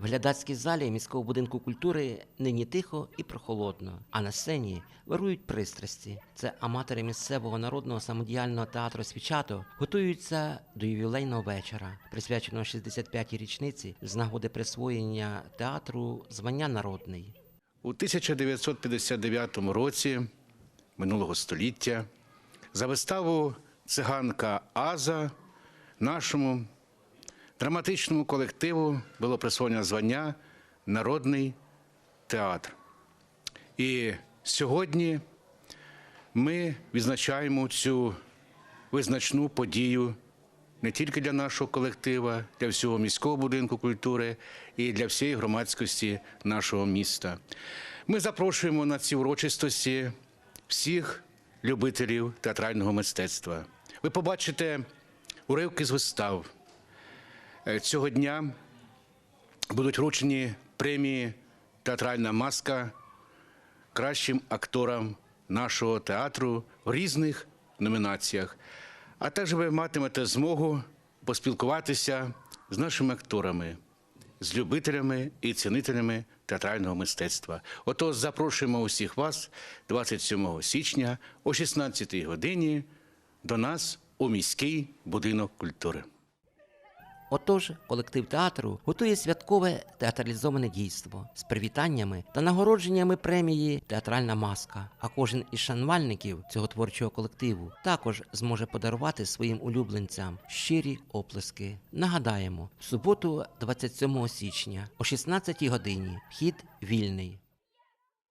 В глядацькій залі міського будинку культури нині тихо і прохолодно, а на сцені вирують пристрасті. Це аматори місцевого народного самодіяльного театру Свічато готуються до ювілейного вечора, присвяченого 65-й річниці з нагоди присвоєння театру звання народний. У 1959 році минулого століття за виставу циганка Аза нашому драматичному колективу було присвоєно звання Народний театр. І сьогодні ми відзначаємо цю визначну подію не тільки для нашого колектива, для всього міського будинку культури і для всієї громадськості нашого міста. Ми запрошуємо на ці урочистості всіх любителів театрального мистецтва. Ви побачите уривки з вистав. Е, Цього дня будуть вручені премії Театральна маска кращим акторам нашого театру в різних номінаціях. А також ви матимете змогу поспілкуватися з нашими акторами, з любителями і цінителями театрального мистецтва. Отож, запрошуємо усіх вас 27 січня о 16 годині до нас у міський будинок культури. Отож, колектив театру готує святкове театралізоване дійство з привітаннями та нагородженнями премії Театральна маска. А кожен із шанувальників цього творчого колективу також зможе подарувати своїм улюбленцям щирі оплески. Нагадаємо, в суботу, 27 січня, о 16 годині, вхід вільний.